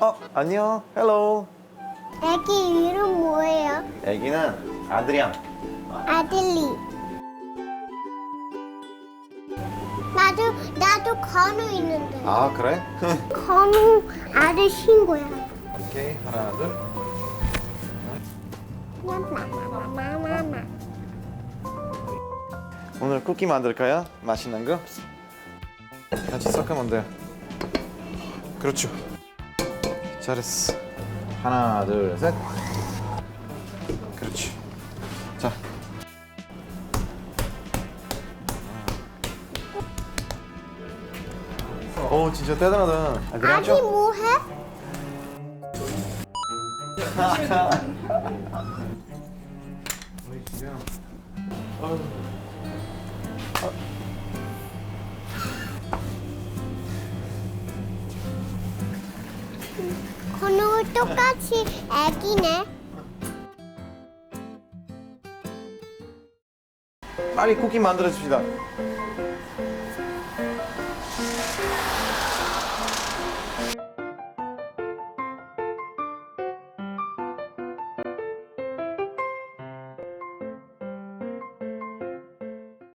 어, 안녕. 헬로. 애기 이름 뭐예요? 애기는 아드리안. 아들리. 나도 나도 건우 있는데. 아, 그래? 건우 아들 친구야. 오케이. 하나, 둘. 마마마마마마. 오늘 쿠키 만들까요? 맛있는 거? 같이 섞으면 돼. 그렇죠. 잘했어. 하나, 둘, 셋. 그렇지. 자. 오, 진짜 대단하다. 아기 그렇죠? 뭐해? 건우 똑같이 애기네. 빨리 쿠키 만들어 줍시다.